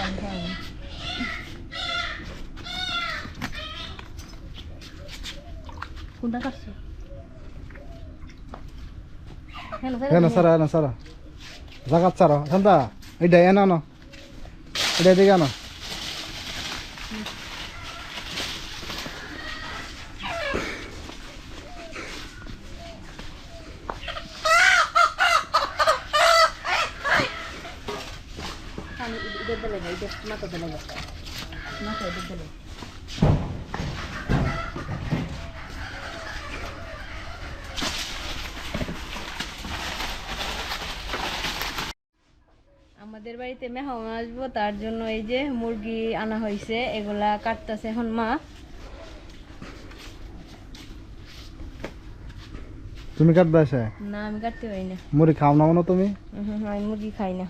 না। কোনটা কাটছো হ্যাঁ না, সারা না, সারা। জাগাত সারা। শান্তা এইটা এনে আনো এটা দিকে আনো। দিলে না ইদের মাথা দিলে না মাথা ইদের দিলে আমাদের বাড়িতে মেহমান আসব তার জন্য এই যে মুরগি আনা হয়েছে এগুলা কাটতেছে এখন মা। তুমি কাটবে না আমি কাটতে পারি না। মুড়ি খাও না তুমি? আমি মুরগি খাই না।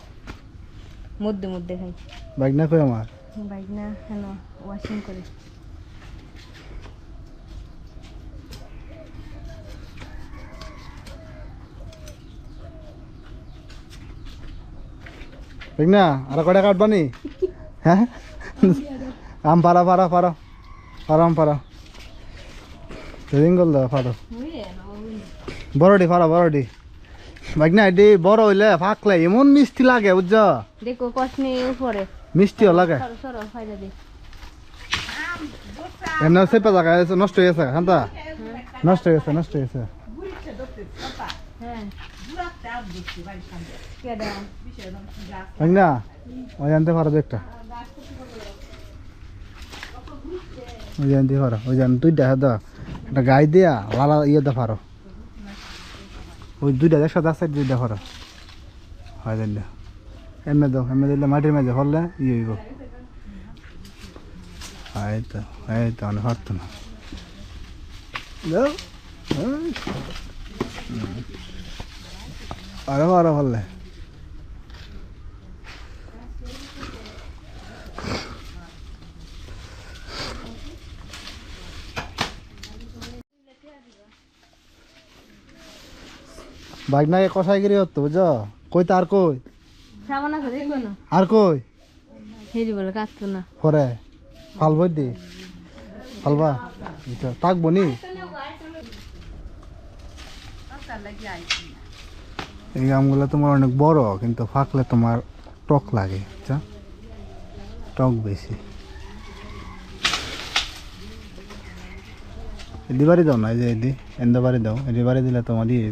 মধ্যে মধ্যে খাই বাইক না কই আমার? বাইক না কেন ওয়াশিং করে। ঠিক না আর কটা কাটবা নি? হ্যাঁ? আম পারা পারা পারো। পারো আম পারো। সেদিন করল পারো। বড়ডি পারো বড়ডি বাইক না এটি বড় হইলে ফাঁকলে এমন মিষ্টি লাগে বুঝছ? দেখো কসনি উপরে। মিষ্টিও লাগে। দে। এমনি সেপে জায়গা আছে নষ্ট হয়ে গেছে শান্তা? নষ্ট হয়ে গেছে নষ্ট হয়ে গেছে। হ্যাঁ। না ওই আনতে পারো একটা। ওই আনতে পারো ওই জান তুই দেখা দাও একটা গাই দিয়া লালা ইয়ে দা পারো। ওই দুইটা একসাথে আছে, দুইটা পারো হয় দিলে এমনি দাও, এমনি দিলে মাটির মাঝে হরলে ইয়ে হইব। হুম। আরও আরও হলে বাইক নাকি কষাই গিরি হতো বুঝ কই তার কই? সাবান আছে দেখো না। আর কই? হেরি বলে কাটতো না। পরে ফালবই দি। ফালবা। থাকব নি? এই আমগুলো তোমার অনেক বড় কিন্তু ফাঁকলে তোমার টক লাগে আচ্ছা টক বেশি। এদি বাড়ি দাও না এই যে এদি। এন্দ বাড়ি দাও এদি বাড়ি দিলে তোমার দিয়ে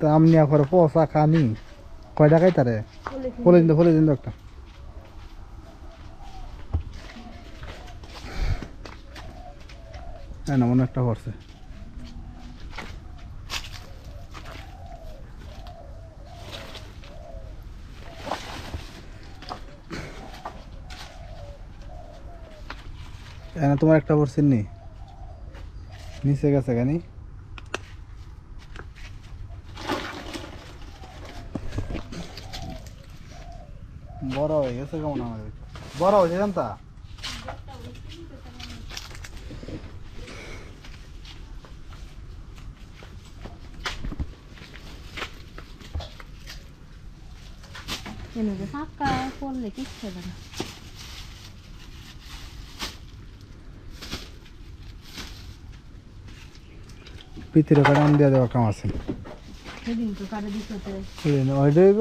তা আমনি করে পচা খানি কয় টাকাই তারে? ফলে দিন। ফলে দিন তো একটা। হ্যাঁ না মনে একটা এখানে তোমার একটা পড়ছে নি। নিচে গেছে কেনি বড় হয়ে গেছে কেমন আমাদের বড় হয়েছে জানতা ফাঁকা পড়লে কিচ্ছু হবে না। পিতিরে কারণ দিয়ে দেওয়া কাম আছে। সেদিন তো কারে দিতে ওইটা হইব